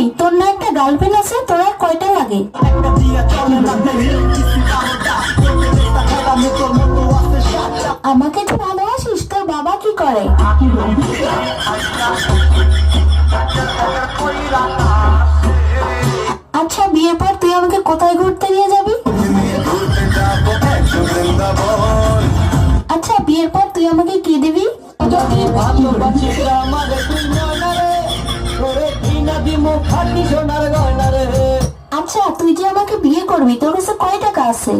ওই তোর না একটা গার্লফ্রেন্ড আছে, তোর আর কয়টা লাগে? আমাকে তো ভালোবাসিস, তোর বাবা কি করে? আচ্ছা বিয়ের পর তুই আমাকে কোথায় ঘুরতে নিয়ে যাবি? আচ্ছা বিয়ের পর তুই আমাকে কি দিবি? যদি ভালোবাসি আমারে তুই মনে আচ্ছা তুই যে আমাকে বিয়ে করবি? তোর কাছে কয় টাকা আছে?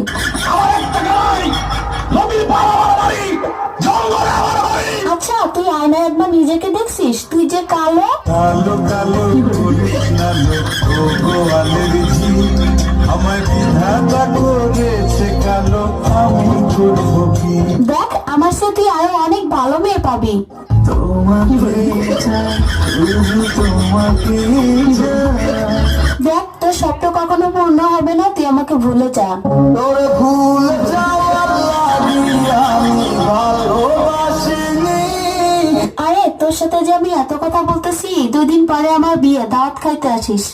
আচ্ছা তুই আয়নায় একবার নিজেকে দেখছিস? তুই যে কালো। কালো কালো আমায় বিধাতা করেছে কালো আমি করব তুই আরও অনেক ভালো মেয়ে পাবি। দেখ তোর স্বপ্ন কখনো পূর্ণ হবে না তুই আমাকে ভুলে যা। ভুল আরে তোর সাথে যে আমি এত কথা বলতেছি দুদিন পরে আমার বিয়ে দাওয়াত খাইতে আসিস।